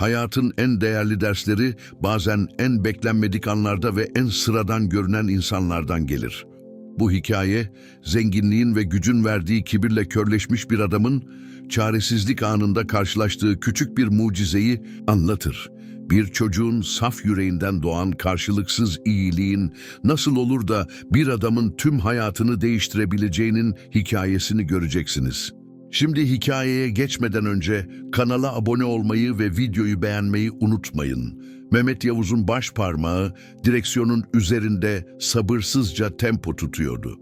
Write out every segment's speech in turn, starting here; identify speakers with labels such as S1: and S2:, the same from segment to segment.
S1: Hayatın en değerli dersleri bazen en beklenmedik anlarda ve en sıradan görünen insanlardan gelir. Bu hikaye, zenginliğin ve gücün verdiği kibirle körleşmiş bir adamın çaresizlik anında karşılaştığı küçük bir mucizeyi anlatır. Bir çocuğun saf yüreğinden doğan karşılıksız iyiliğin nasıl olur da bir adamın tüm hayatını değiştirebileceğinin hikayesini göreceksiniz. Şimdi hikayeye geçmeden önce kanala abone olmayı ve videoyu beğenmeyi unutmayın. Mehmet Yavuz'un baş parmağı direksiyonun üzerinde sabırsızca tempo tutuyordu.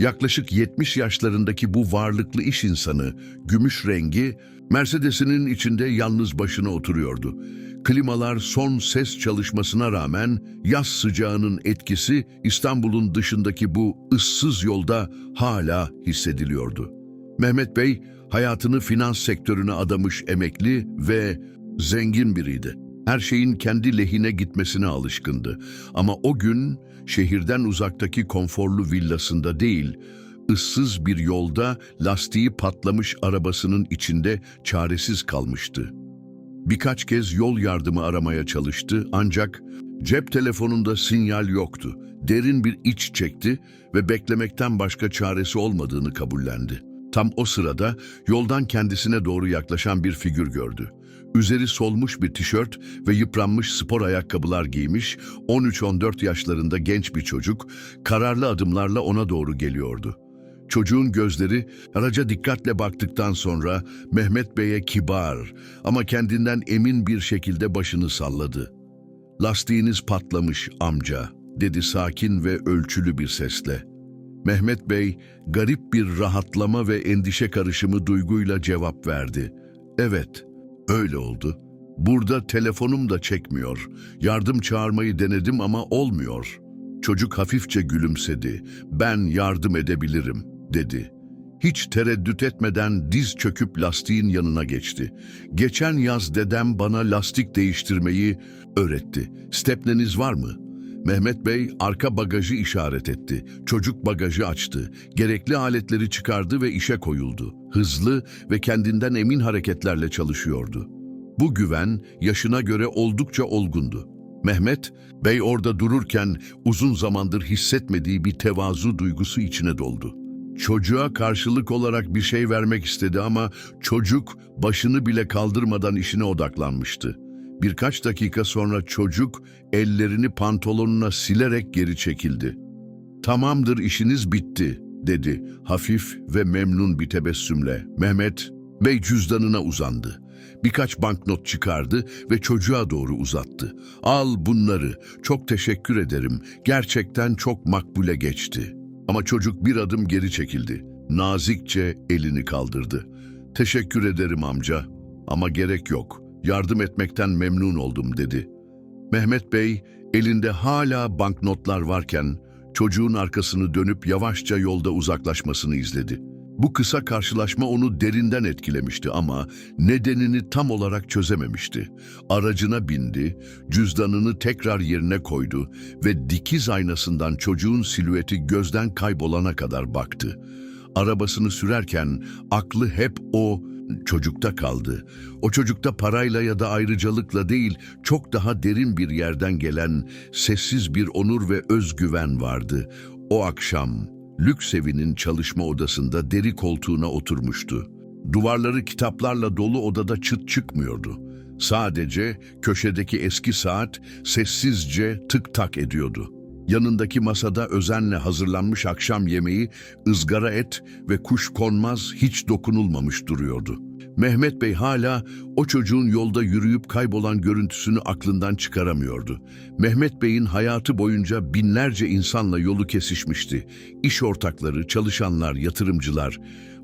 S1: Yaklaşık 70 yaşlarındaki bu varlıklı iş insanı, gümüş rengi, Mercedes'inin içinde yalnız başına oturuyordu. Klimalar son ses çalışmasına rağmen yaz sıcağının etkisi İstanbul'un dışındaki bu ıssız yolda hala hissediliyordu. Mehmet Bey hayatını finans sektörüne adamış emekli ve zengin biriydi. Her şeyin kendi lehine gitmesine alışkındı. Ama o gün şehirden uzaktaki konforlu villasında değil, ıssız bir yolda lastiği patlamış arabasının içinde çaresiz kalmıştı. Birkaç kez yol yardımı aramaya çalıştı ancak cep telefonunda sinyal yoktu. Derin bir iç çekti ve beklemekten başka çaresi olmadığını kabullendi. Tam o sırada yoldan kendisine doğru yaklaşan bir figür gördü. Üzeri solmuş bir tişört ve yıpranmış spor ayakkabılar giymiş 13-14 yaşlarında genç bir çocuk kararlı adımlarla ona doğru geliyordu. Çocuğun gözleri araca dikkatle baktıktan sonra Mehmet Bey'e kibar ama kendinden emin bir şekilde başını salladı. Lastiğiniz patlamış amca, dedi sakin ve ölçülü bir sesle. Mehmet Bey garip bir rahatlama ve endişe karışımı duyguyla cevap verdi. Evet, öyle oldu. Burada telefonum da çekmiyor. Yardım çağırmayı denedim ama olmuyor. Çocuk hafifçe gülümsedi. Ben yardım edebilirim, dedi. Hiç tereddüt etmeden diz çöküp lastiğin yanına geçti. Geçen yaz dedem bana lastik değiştirmeyi öğretti. Stepneniz var mı?'' Mehmet Bey arka bagajı işaret etti. Çocuk bagajı açtı. Gerekli aletleri çıkardı ve işe koyuldu. Hızlı ve kendinden emin hareketlerle çalışıyordu. Bu güven yaşına göre oldukça olgundu. Mehmet, Bey orada dururken uzun zamandır hissetmediği bir tevazu duygusu içine doldu. Çocuğa karşılık olarak bir şey vermek istedi ama çocuk başını bile kaldırmadan işine odaklanmıştı. Birkaç dakika sonra çocuk ellerini pantolonuna silerek geri çekildi. Tamamdır işiniz bitti dedi hafif ve memnun bir tebessümle. Mehmet Bey cüzdanına uzandı. Birkaç banknot çıkardı ve çocuğa doğru uzattı. Al bunları, çok teşekkür ederim. Gerçekten çok makbule geçti. Ama çocuk bir adım geri çekildi. Nazikçe elini kaldırdı. Teşekkür ederim amca ama gerek yok. Yardım etmekten memnun oldum dedi. Mehmet Bey elinde hala banknotlar varken çocuğun arkasını dönüp yavaşça yolda uzaklaşmasını izledi. Bu kısa karşılaşma onu derinden etkilemişti ama nedenini tam olarak çözememişti. Aracına bindi, cüzdanını tekrar yerine koydu ve dikiz aynasından çocuğun silüeti gözden kaybolana kadar baktı. Arabasını sürerken aklı hep o çocukta kaldı. O çocukta parayla ya da ayrıcalıkla değil, çok daha derin bir yerden gelen sessiz bir onur ve özgüven vardı. O akşam lüks evinin çalışma odasında deri koltuğuna oturmuştu. Duvarları kitaplarla dolu odada çıt çıkmıyordu. Sadece köşedeki eski saat sessizce tık tak ediyordu. Yanındaki masada özenle hazırlanmış akşam yemeği, ızgara et ve kuş konmaz hiç dokunulmamış duruyordu. Mehmet Bey hala o çocuğun yolda yürüyüp kaybolan görüntüsünü aklından çıkaramıyordu. Mehmet Bey'in hayatı boyunca binlerce insanla yolu kesişmişti. İş ortakları, çalışanlar, yatırımcılar.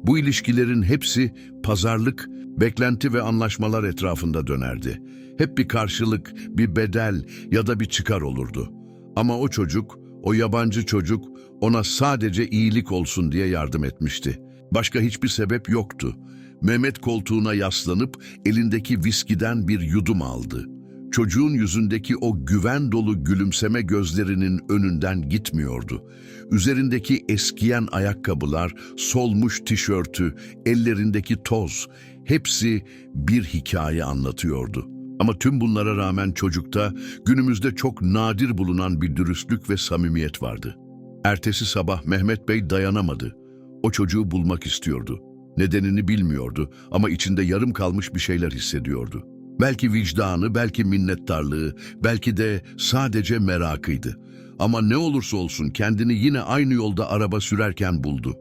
S1: Bu ilişkilerin hepsi pazarlık, beklenti ve anlaşmalar etrafında dönerdi. Hep bir karşılık, bir bedel ya da bir çıkar olurdu. Ama o çocuk, o yabancı çocuk ona sadece iyilik olsun diye yardım etmişti. Başka hiçbir sebep yoktu. Mehmet koltuğuna yaslanıp elindeki viskiden bir yudum aldı. Çocuğun yüzündeki o güven dolu gülümseme gözlerinin önünden gitmiyordu. Üzerindeki eskiyen ayakkabılar, solmuş tişörtü, ellerindeki toz, hepsi bir hikaye anlatıyordu. Ama tüm bunlara rağmen çocukta günümüzde çok nadir bulunan bir dürüstlük ve samimiyet vardı. Ertesi sabah Mehmet Bey dayanamadı. O çocuğu bulmak istiyordu. Nedenini bilmiyordu ama içinde yarım kalmış bir şeyler hissediyordu. Belki vicdanı, belki minnettarlığı, belki de sadece merakıydı. Ama ne olursa olsun kendini yine aynı yolda araba sürerken buldu.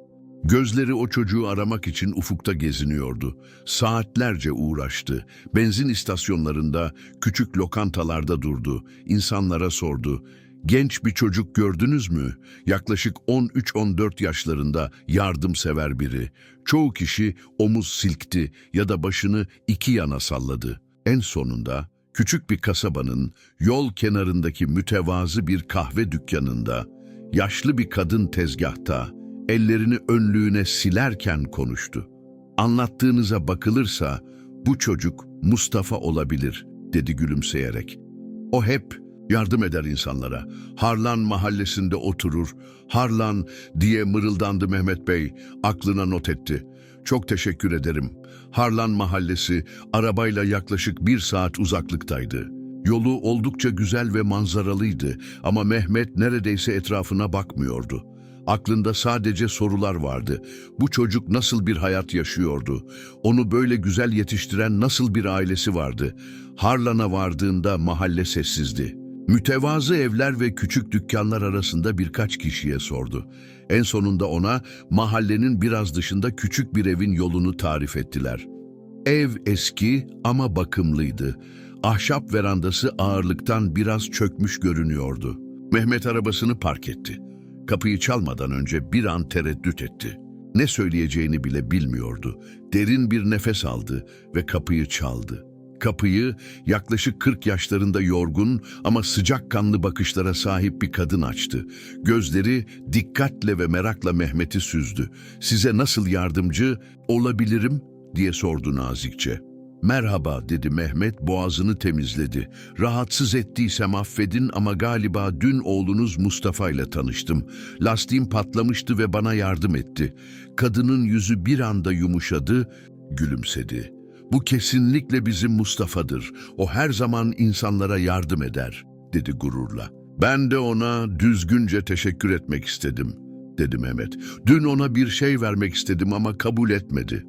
S1: Gözleri o çocuğu aramak için ufukta geziniyordu. Saatlerce uğraştı. Benzin istasyonlarında, küçük lokantalarda durdu. İnsanlara sordu. Genç bir çocuk gördünüz mü? Yaklaşık 13-14 yaşlarında yardımsever biri. Çoğu kişi omuz silkti ya da başını iki yana salladı. En sonunda küçük bir kasabanın yol kenarındaki mütevazı bir kahve dükkanında yaşlı bir kadın tezgahta ellerini önlüğüne silerken konuştu. Anlattığınıza bakılırsa bu çocuk Mustafa olabilir dedi gülümseyerek. O hep yardım eder insanlara. Harlan mahallesinde oturur. Harlan diye mırıldandı Mehmet Bey. Aklına not etti. Çok teşekkür ederim. Harlan mahallesi arabayla yaklaşık bir saat uzaklıktaydı. Yolu oldukça güzel ve manzaralıydı ama Mehmet neredeyse etrafına bakmıyordu. Aklında sadece sorular vardı. Bu çocuk nasıl bir hayat yaşıyordu? Onu böyle güzel yetiştiren nasıl bir ailesi vardı? Harlan'a vardığında mahalle sessizdi. Mütevazı evler ve küçük dükkanlar arasında birkaç kişiye sordu. En sonunda ona mahallenin biraz dışında küçük bir evin yolunu tarif ettiler. Ev eski ama bakımlıydı. Ahşap verandası ağırlıktan biraz çökmüş görünüyordu. Mehmet arabasını park etti. Kapıyı çalmadan önce bir an tereddüt etti. Ne söyleyeceğini bile bilmiyordu. Derin bir nefes aldı ve kapıyı çaldı. Kapıyı yaklaşık 40 yaşlarında yorgun ama sıcakkanlı bakışlara sahip bir kadın açtı. Gözleri dikkatle ve merakla Mehmet'i süzdü. "Size nasıl yardımcı olabilirim?" diye sordu nazikçe. Merhaba dedi Mehmet boğazını temizledi. Rahatsız ettiysem affedin ama galiba dün oğlunuz Mustafa ile tanıştım. Lastiğim patlamıştı ve bana yardım etti. Kadının yüzü bir anda yumuşadı, gülümsedi. Bu kesinlikle bizim Mustafa'dır. O her zaman insanlara yardım eder, dedi gururla. Ben de ona düzgünce teşekkür etmek istedim, dedi Mehmet. Dün ona bir şey vermek istedim ama kabul etmedi.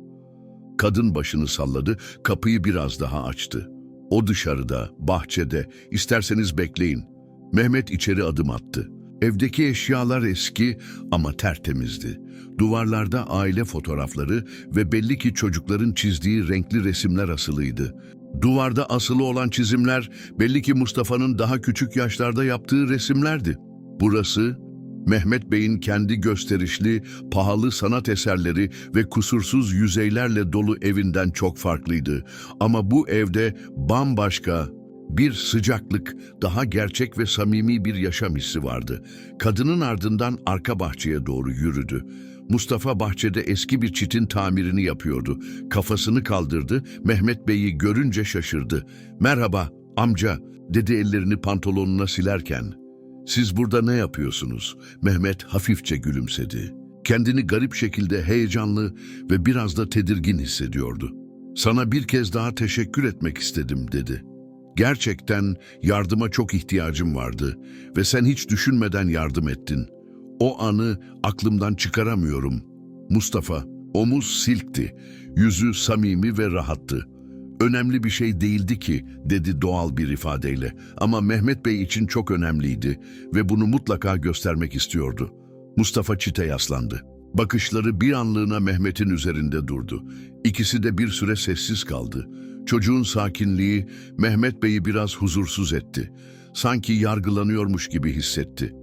S1: Kadın başını salladı, kapıyı biraz daha açtı. O dışarıda, bahçede, isterseniz bekleyin. Mehmet içeri adım attı. Evdeki eşyalar eski ama tertemizdi. Duvarlarda aile fotoğrafları ve belli ki çocukların çizdiği renkli resimler asılıydı. Duvarda asılı olan çizimler belli ki Mustafa'nın daha küçük yaşlarda yaptığı resimlerdi. Burası Mehmet Bey'in kendi gösterişli, pahalı sanat eserleri ve kusursuz yüzeylerle dolu evinden çok farklıydı. Ama bu evde bambaşka bir sıcaklık, daha gerçek ve samimi bir yaşam hissi vardı. Kadının ardından arka bahçeye doğru yürüdü. Mustafa bahçede eski bir çitin tamirini yapıyordu. Kafasını kaldırdı, Mehmet Bey'i görünce şaşırdı. "Merhaba, amca." dedi ellerini pantolonuna silerken. Siz burada ne yapıyorsunuz? Mehmet hafifçe gülümsedi. Kendini garip şekilde heyecanlı ve biraz da tedirgin hissediyordu. Sana bir kez daha teşekkür etmek istedim dedi. Gerçekten yardıma çok ihtiyacım vardı ve sen hiç düşünmeden yardım ettin. O anı aklımdan çıkaramıyorum. Mustafa, omuz silkti, yüzü samimi ve rahattı. Önemli bir şey değildi ki, dedi doğal bir ifadeyle. Ama Mehmet Bey için çok önemliydi ve bunu mutlaka göstermek istiyordu. Mustafa çite yaslandı. Bakışları bir anlığına Mehmet'in üzerinde durdu. İkisi de bir süre sessiz kaldı. Çocuğun sakinliği Mehmet Bey'i biraz huzursuz etti. Sanki yargılanıyormuş gibi hissetti.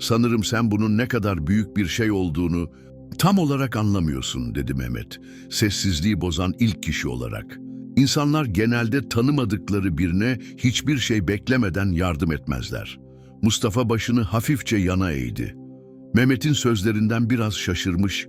S1: Sanırım sen bunun ne kadar büyük bir şey olduğunu tam olarak anlamıyorsun, dedi Mehmet. Sessizliği bozan ilk kişi olarak. İnsanlar genelde tanımadıkları birine hiçbir şey beklemeden yardım etmezler. Mustafa başını hafifçe yana eğdi. Mehmet'in sözlerinden biraz şaşırmış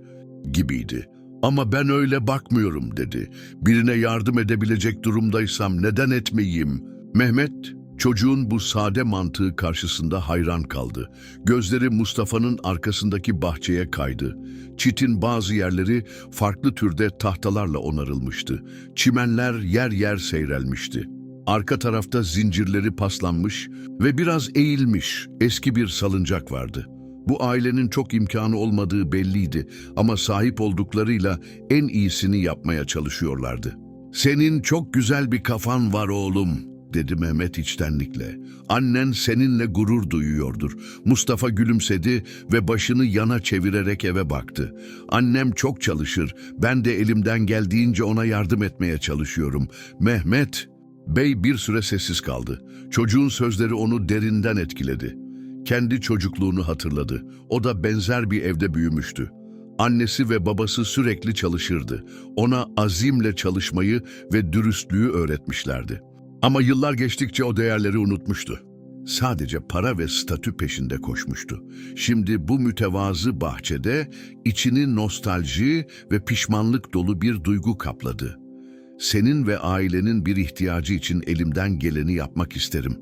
S1: gibiydi. Ama ben öyle bakmıyorum dedi. Birine yardım edebilecek durumdaysam neden etmeyeyim? Mehmet çocuğun bu sade mantığı karşısında hayran kaldı. Gözleri Mustafa'nın arkasındaki bahçeye kaydı. Çitin bazı yerleri farklı türde tahtalarla onarılmıştı. Çimenler yer yer seyrelmişti. Arka tarafta zincirleri paslanmış ve biraz eğilmiş eski bir salıncak vardı. Bu ailenin çok imkanı olmadığı belliydi ama sahip olduklarıyla en iyisini yapmaya çalışıyorlardı. Senin çok güzel bir kafan var oğlum, dedi Mehmet içtenlikle. Annen seninle gurur duyuyordur. Mustafa gülümsedi ve başını yana çevirerek eve baktı. Annem çok çalışır. Ben de elimden geldiğince ona yardım etmeye çalışıyorum. Mehmet, Bey bir süre sessiz kaldı. Çocuğun sözleri onu derinden etkiledi. Kendi çocukluğunu hatırladı. O da benzer bir evde büyümüştü. Annesi ve babası sürekli çalışırdı. Ona azimle çalışmayı ve dürüstlüğü öğretmişlerdi. Ama yıllar geçtikçe o değerleri unutmuştu. Sadece para ve statü peşinde koşmuştu. Şimdi bu mütevazı bahçede içini nostalji ve pişmanlık dolu bir duygu kapladı. Senin ve ailenin bir ihtiyacı için elimden geleni yapmak isterim,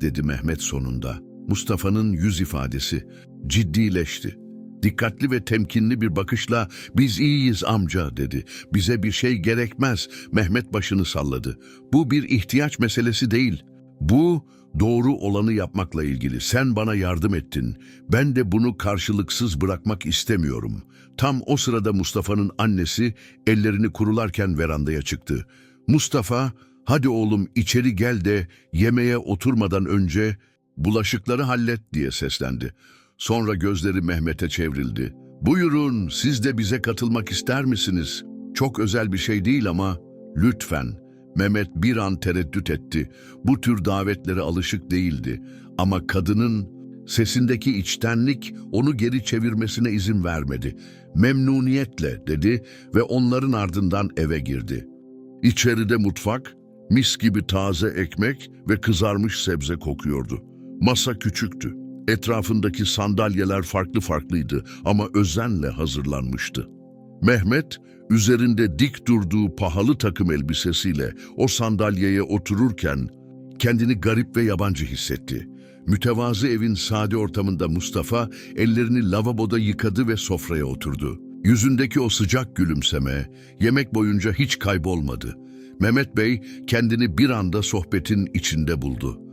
S1: dedi Mehmet sonunda. Mustafa'nın yüz ifadesi ciddileşti. Dikkatli ve temkinli bir bakışla biz iyiyiz amca dedi. Bize bir şey gerekmez. Mehmet başını salladı. Bu bir ihtiyaç meselesi değil. Bu doğru olanı yapmakla ilgili. Sen bana yardım ettin. Ben de bunu karşılıksız bırakmak istemiyorum. Tam o sırada Mustafa'nın annesi ellerini kurularken verandaya çıktı. Mustafa, hadi oğlum içeri gel de yemeğe oturmadan önce bulaşıkları hallet diye seslendi. Sonra gözleri Mehmet'e çevrildi. Buyurun, siz de bize katılmak ister misiniz? Çok özel bir şey değil ama lütfen. Mehmet bir an tereddüt etti. Bu tür davetlere alışık değildi. Ama kadının sesindeki içtenlik onu geri çevirmesine izin vermedi. Memnuniyetle dedi ve onların ardından eve girdi. İçeride mutfak, mis gibi taze ekmek ve kızarmış sebze kokuyordu. Masa küçüktü. Etrafındaki sandalyeler farklı farklıydı ama özenle hazırlanmıştı. Mehmet, üzerinde dik durduğu pahalı takım elbisesiyle o sandalyeye otururken kendini garip ve yabancı hissetti. Mütevazı evin sade ortamında Mustafa ellerini lavaboda yıkadı ve sofraya oturdu. Yüzündeki o sıcak gülümseme yemek boyunca hiç kaybolmadı. Mehmet Bey kendini bir anda sohbetin içinde buldu.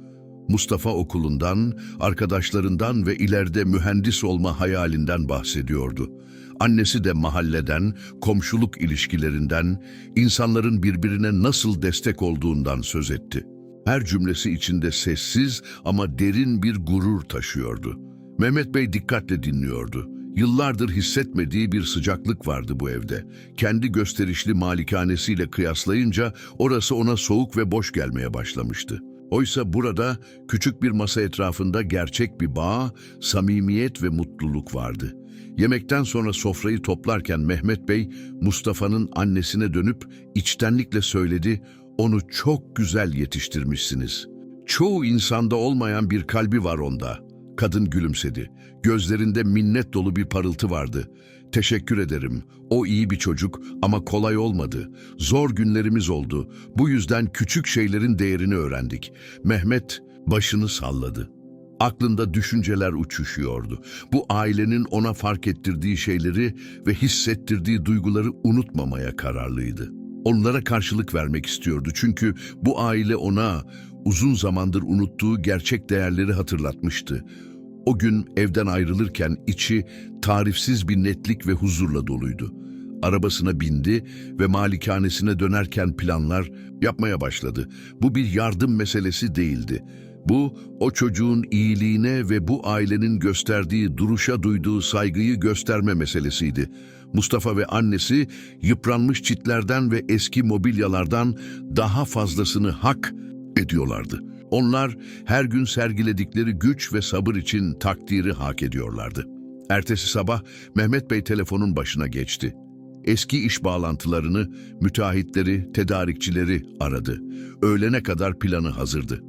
S1: Mustafa okulundan, arkadaşlarından ve ileride mühendis olma hayalinden bahsediyordu. Annesi de mahalleden, komşuluk ilişkilerinden, insanların birbirine nasıl destek olduğundan söz etti. Her cümlesi içinde sessiz ama derin bir gurur taşıyordu. Mehmet Bey dikkatle dinliyordu. Yıllardır hissetmediği bir sıcaklık vardı bu evde. Kendi gösterişli malikanesiyle kıyaslayınca orası ona soğuk ve boş gelmeye başlamıştı. Oysa burada küçük bir masa etrafında gerçek bir bağ, samimiyet ve mutluluk vardı. Yemekten sonra sofrayı toplarken Mehmet Bey, Mustafa'nın annesine dönüp içtenlikle söyledi, onu çok güzel yetiştirmişsiniz. Çoğu insanda olmayan bir kalbi var onda. Kadın gülümsedi. Gözlerinde minnet dolu bir parıltı vardı. Teşekkür ederim. O iyi bir çocuk ama kolay olmadı. Zor günlerimiz oldu. Bu yüzden küçük şeylerin değerini öğrendik. Mehmet başını salladı. Aklında düşünceler uçuşuyordu. Bu ailenin ona fark ettirdiği şeyleri ve hissettirdiği duyguları unutmamaya kararlıydı. Onlara karşılık vermek istiyordu çünkü bu aile ona uzun zamandır unuttuğu gerçek değerleri hatırlatmıştı. O gün evden ayrılırken içi tarifsiz bir netlik ve huzurla doluydu. Arabasına bindi ve malikanesine dönerken planlar yapmaya başladı. Bu bir yardım meselesi değildi. Bu, o çocuğun iyiliğine ve bu ailenin gösterdiği duruşa duyduğu saygıyı gösterme meselesiydi. Mustafa ve annesi yıpranmış çitlerden ve eski mobilyalardan daha fazlasını hak ediyorlardı. Onlar her gün sergiledikleri güç ve sabır için takdiri hak ediyorlardı. Ertesi sabah Mehmet Bey telefonun başına geçti. Eski iş bağlantılarını, müteahhitleri, tedarikçileri aradı. Öğlene kadar planı hazırdı.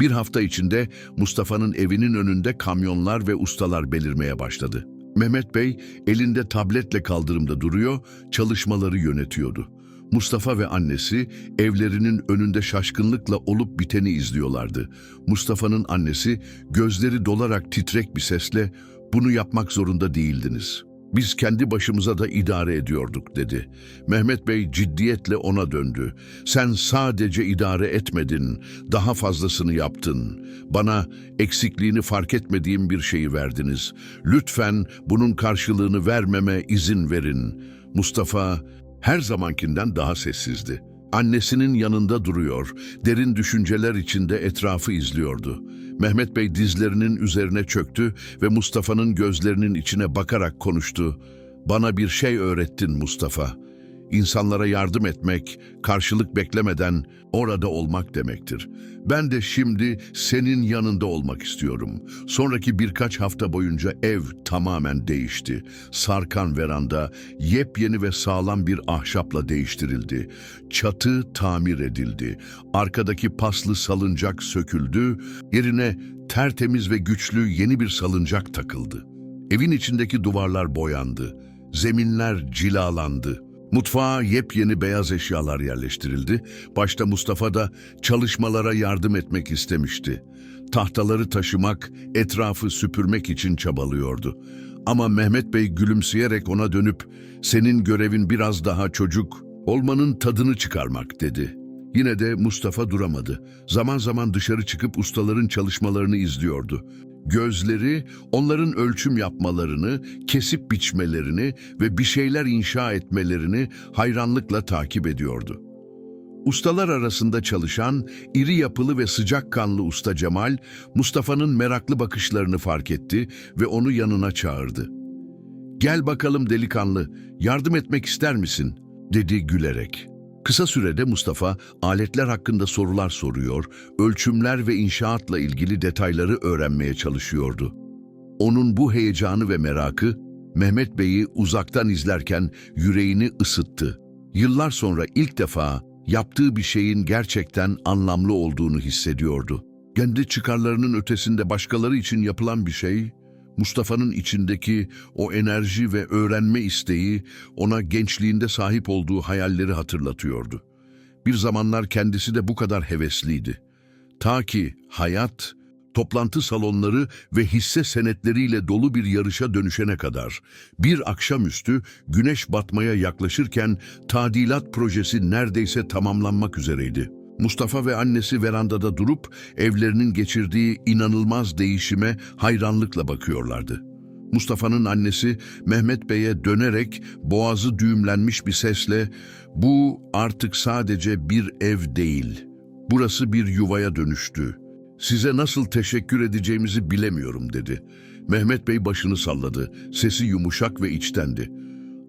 S1: Bir hafta içinde Mustafa'nın evinin önünde kamyonlar ve ustalar belirmeye başladı. Mehmet Bey elinde tabletle kaldırımda duruyor, çalışmaları yönetiyordu. Mustafa ve annesi evlerinin önünde şaşkınlıkla olup biteni izliyorlardı. Mustafa'nın annesi gözleri dolarak titrek bir sesle "Bunu yapmak zorunda değildiniz. Biz kendi başımıza da idare ediyorduk dedi. Mehmet Bey ciddiyetle ona döndü. Sen sadece idare etmedin, daha fazlasını yaptın. Bana eksikliğini fark etmediğim bir şeyi verdiniz. Lütfen bunun karşılığını vermeme izin verin. Mustafa her zamankinden daha sessizdi. Annesinin yanında duruyor, derin düşünceler içinde etrafı izliyordu. Mehmet Bey dizlerinin üzerine çöktü ve Mustafa'nın gözlerinin içine bakarak konuştu. Bana bir şey öğrettin Mustafa. İnsanlara yardım etmek, karşılık beklemeden orada olmak demektir. Ben de şimdi senin yanında olmak istiyorum. Sonraki birkaç hafta boyunca ev tamamen değişti. Sarkan veranda yepyeni ve sağlam bir ahşapla değiştirildi. Çatı tamir edildi. Arkadaki paslı salıncak söküldü. Yerine tertemiz ve güçlü yeni bir salıncak takıldı. Evin içindeki duvarlar boyandı. Zeminler cilalandı. Mutfağa yepyeni beyaz eşyalar yerleştirildi. Başta Mustafa da çalışmalara yardım etmek istemişti. Tahtaları taşımak, etrafı süpürmek için çabalıyordu. Ama Mehmet Bey gülümseyerek ona dönüp "Senin görevin biraz daha çocuk, olmanın tadını çıkarmak." dedi. Yine de Mustafa duramadı. Zaman zaman dışarı çıkıp ustaların çalışmalarını izliyordu. Gözleri onların ölçüm yapmalarını, kesip biçmelerini ve bir şeyler inşa etmelerini hayranlıkla takip ediyordu. Ustalar arasında çalışan iri yapılı ve sıcakkanlı usta Cemal, Mustafa'nın meraklı bakışlarını fark etti ve onu yanına çağırdı. "Gel bakalım delikanlı, yardım etmek ister misin?" dedi gülerek. Kısa sürede Mustafa aletler hakkında sorular soruyor, ölçümler ve inşaatla ilgili detayları öğrenmeye çalışıyordu. Onun bu heyecanı ve merakı Mehmet Bey'i uzaktan izlerken yüreğini ısıttı. Yıllar sonra ilk defa yaptığı bir şeyin gerçekten anlamlı olduğunu hissediyordu. Kendi çıkarlarının ötesinde başkaları için yapılan bir şey, Mustafa'nın içindeki o enerji ve öğrenme isteği ona gençliğinde sahip olduğu hayalleri hatırlatıyordu. Bir zamanlar kendisi de bu kadar hevesliydi. Ta ki hayat, toplantı salonları ve hisse senetleriyle dolu bir yarışa dönüşene kadar bir akşamüstü güneş batmaya yaklaşırken tadilat projesi neredeyse tamamlanmak üzereydi. Mustafa ve annesi verandada durup evlerinin geçirdiği inanılmaz değişime hayranlıkla bakıyorlardı. Mustafa'nın annesi Mehmet Bey'e dönerek boğazı düğümlenmiş bir sesle "Bu artık sadece bir ev değil. Burası bir yuvaya dönüştü. Size nasıl teşekkür edeceğimizi bilemiyorum." dedi. Mehmet Bey başını salladı. Sesi yumuşak ve içtendi.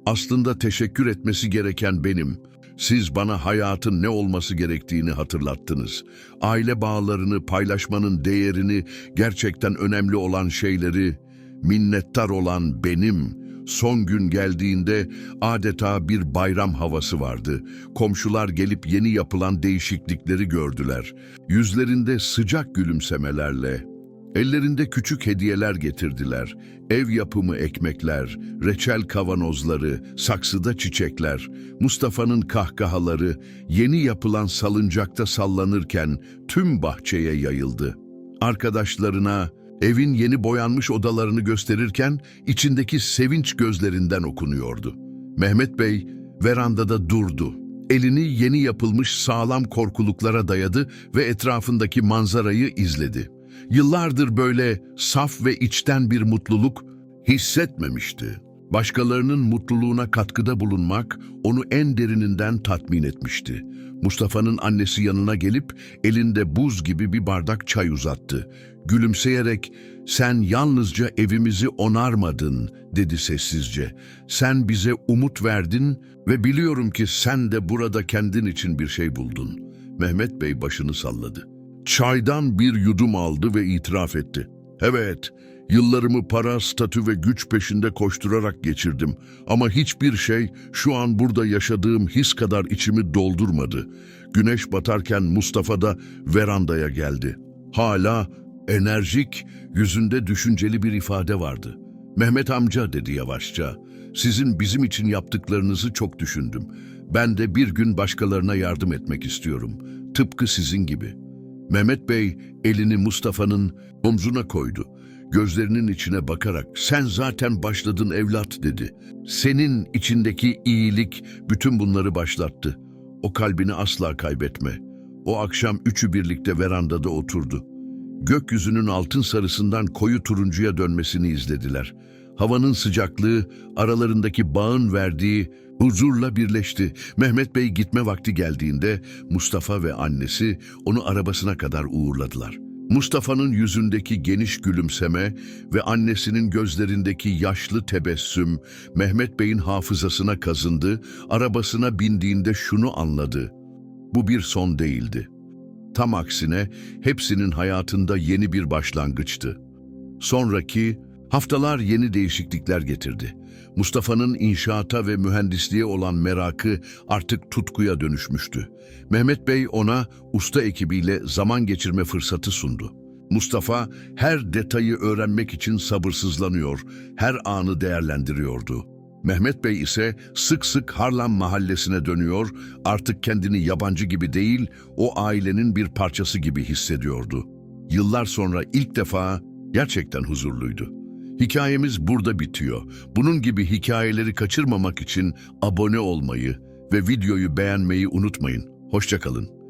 S1: Aslında teşekkür etmesi gereken benim. Siz bana hayatın ne olması gerektiğini hatırlattınız. Aile bağlarını, paylaşmanın değerini, gerçekten önemli olan şeyleri, minnettar olan benim. Son gün geldiğinde adeta bir bayram havası vardı. Komşular gelip yeni yapılan değişiklikleri gördüler. Yüzlerinde sıcak gülümsemelerle, Ellerinde küçük hediyeler getirdiler. Ev yapımı ekmekler, reçel kavanozları, saksıda çiçekler, Mustafa'nın kahkahaları yeni yapılan salıncakta sallanırken tüm bahçeye yayıldı. Arkadaşlarına evin yeni boyanmış odalarını gösterirken içindeki sevinç gözlerinden okunuyordu. Mehmet Bey verandada durdu. Elini yeni yapılmış sağlam korkuluklara dayadı ve etrafındaki manzarayı izledi. Yıllardır böyle saf ve içten bir mutluluk hissetmemişti. Başkalarının mutluluğuna katkıda bulunmak onu en derininden tatmin etmişti. Mustafa'nın annesi yanına gelip elinde buz gibi bir bardak çay uzattı. Gülümseyerek "Sen yalnızca evimizi onarmadın." dedi sessizce. "Sen bize umut verdin ve biliyorum ki sen de burada kendin için bir şey buldun." Mehmet Bey başını salladı. Çaydan bir yudum aldı ve itiraf etti. Evet, yıllarımı para, statü ve güç peşinde koşturarak geçirdim. Ama hiçbir şey şu an burada yaşadığım his kadar içimi doldurmadı. Güneş batarken Mustafa da verandaya geldi. Hala enerjik, yüzünde düşünceli bir ifade vardı. Mehmet amca dedi yavaşça. Sizin bizim için yaptıklarınızı çok düşündüm. Ben de bir gün başkalarına yardım etmek istiyorum. Tıpkı sizin gibi.'' Mehmet Bey elini Mustafa'nın omzuna koydu. Gözlerinin içine bakarak sen zaten başladın evlat dedi. Senin içindeki iyilik bütün bunları başlattı. O kalbini asla kaybetme. O akşam üçü birlikte verandada oturdu. Gökyüzünün altın sarısından koyu turuncuya dönmesini izlediler. Havanın sıcaklığı aralarındaki bağın verdiği huzurla birleşti. Mehmet Bey gitme vakti geldiğinde Mustafa ve annesi onu arabasına kadar uğurladılar. Mustafa'nın yüzündeki geniş gülümseme ve annesinin gözlerindeki yaşlı tebessüm Mehmet Bey'in hafızasına kazındı, arabasına bindiğinde şunu anladı. Bu bir son değildi. Tam aksine hepsinin hayatında yeni bir başlangıçtı. Sonraki haftalar yeni değişiklikler getirdi. Mustafa'nın inşaata ve mühendisliğe olan merakı artık tutkuya dönüşmüştü. Mehmet Bey ona usta ekibiyle zaman geçirme fırsatı sundu. Mustafa her detayı öğrenmek için sabırsızlanıyor, her anı değerlendiriyordu. Mehmet Bey ise sık sık Harlem mahallesine dönüyor, artık kendini yabancı gibi değil, o ailenin bir parçası gibi hissediyordu. Yıllar sonra ilk defa gerçekten huzurluydu. Hikayemiz burada bitiyor. Bunun gibi hikayeleri kaçırmamak için abone olmayı ve videoyu beğenmeyi unutmayın. Hoşçakalın.